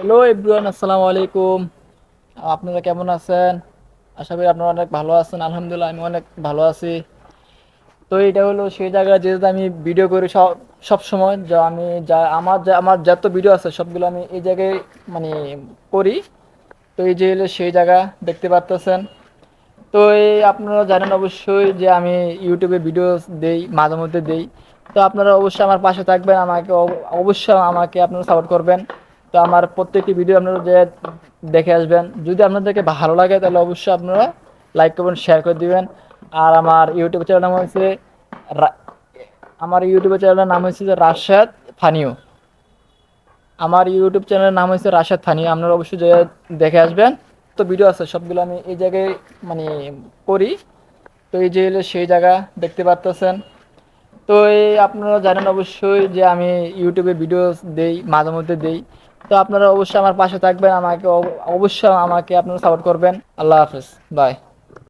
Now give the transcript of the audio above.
Hello everyone আসসালামু আলাইকুম। আপনারা কেমন আছেন? আশা করি আপনারা অনেক ভালো আছেন। আলহামদুলিল্লাহ, আমি অনেক ভালো আছি। তো এটা হলো সেই জায়গা যেহেতু আমি ভিডিও করি সব সব সময়। যা আমি যা, আমার যা, আমার যত ভিডিও আছে, সবগুলো আমি এই জায়গায় মানে করি। তো এই যে হলো সেই জায়গা, দেখতে পারতেছেন। তো এই আপনারা জানেন অবশ্যই যে আমি ইউটিউবে ভিডিও দেই, মাঝে মধ্যে দেই। তো আপনারা অবশ্যই আমার পাশে থাকবেন। আমাকে অব- অবশ্যই আমাকে আপনারা সাপোর্ট করবেন। তো আমার প্রত্যেকটি ভিডিও আপনারা যে দেখে আসবেন। যদি আপনাদেরকে ভালো লাগে, তাহলে অবশ্যই আপনারা লাইক করবেন শেয়ার করে দিবেন। আর আমার ইউটিউব চ্যানেল নাম হচ্ছে রা- আমার ইউটিউব চ্যানেলের নাম হচ্ছে যে রাশেদ ফানিও আমার ইউটিউব চ্যানেলের নাম হচ্ছে রাশেদ ফানি আপনারা অবশ্যই যে দেখে আসবেন। তো ভিডিও আছে, সবগুলো আমি এই জায়গায় মানে করি। তো এই যে হলো সেই জায়গা, দেখতে পারতেছেন। তো এই আপনারা জানেন অবশ্যই যে আমি ইউটিউবে ভিডিও দেই, মাঝে মধ্যে দেই। তো আপনারা অবশ্যই আমার পাশে থাকবেন, আমাকে অব- অবশ্যই আমাকে আপনারা সাপোর্ট করবেন। আল্লাহ হাফেজ বাই